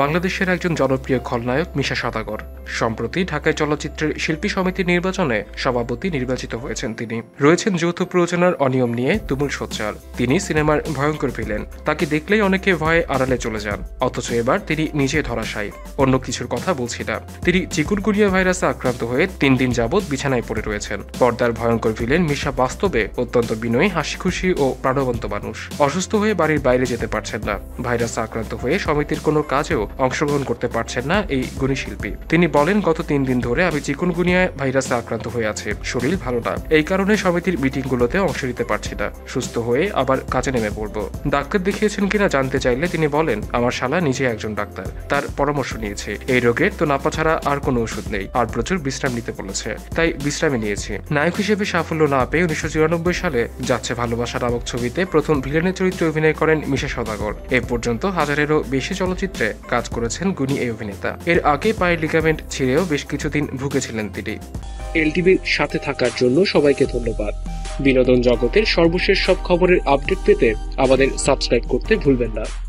বাংলাদেশের একজন জনপ্রিয় খলনায়ক মিশা সদাগর। সম্প্রতি ঢাকায় চলচ্চিত্রের শিল্পী সমিতির নির্বাচনে সভাপতি নির্বাচিত হয়েছেন তিনি। রয়েছেন যৌথ প্রযোজনার অনিয়ম নিয়ে তুমুল সোচ্চার। তিনি সিনেমার ভয়ঙ্কর ভিলেন। তাকে দেখলেই অনেকে ভয়ে আড়ালে চলে যান। অথচ এবার তিনি নিজে ধরাশায়ী। অন্য কিছুর কথা বলছি না। তিনি চিকুনগুনিয়া ভাইরাসে আক্রান্ত হয়ে তিন দিন যাবৎ বিছানায় পড়ে রয়েছেন। পর্দার ভয়ঙ্কর ভিলেন মিশা বাস্তবে অত্যন্ত বিনয়ী হাসি খুশি ও প্রাণবন্ত মানুষ। অসুস্থ হয়ে বাড়ির বাইরে যেতে পারছেন না। ভাইরাসে আক্রান্ত হয়ে সমিতির কোনো কাজেও অংশগ্রহণ করতে পারছেন না এই গুণী শিল্পী। তিনি বলেন, গত তিন দিন ধরে আমি চিকুনগুনিয়ায় ভাইরাসে আক্রান্ত হয়ে আছে। শরীর ভালো না। এই কারণে সমিতির মিটিংগুলোতে অংশ নিতে পারছি না। সুস্থ হয়ে আবার কাজে নেমে পড়ব। ডাক্তার দেখিয়েছেন কিনা জানতে চাইলে তিনি বলেন, আমার শালা নিজে একজন ডাক্তার। তার পরামর্শ নিয়েছে। এই রোগের তো নাপা ছাড়া আর কোনো ওষুধ নেই। আর প্রচুর বিশ্রাম নিতে বলেছে। তাই বিশ্রামে নিয়েছি। নায়ক হিসেবে সাফল্য না পেয়ে উনিশশো চুরানব্বই সালে যাচ্ছে ভালোবাসা নামক ছবিতে প্রথম ভিলেনের চরিত্রে অভিনয় করেন মিশা সদাগর এ পর্যন্ত হাজারেরও বেশি চলচ্চিত্রে কাজ করেছেন গুণী এই অভিনেতা। এর আগে পায়ের লিগামেন্ট ছিঁড়েও বেশ কিছুদিন ভুগেছিলেন তিনি। এলটিভির সাথে থাকার জন্য সবাইকে ধন্যবাদ। বিনোদন জগতের সর্বশেষ সব খবরের আপডেট পেতে আমাদের সাবস্ক্রাইব করতে ভুলবেন না।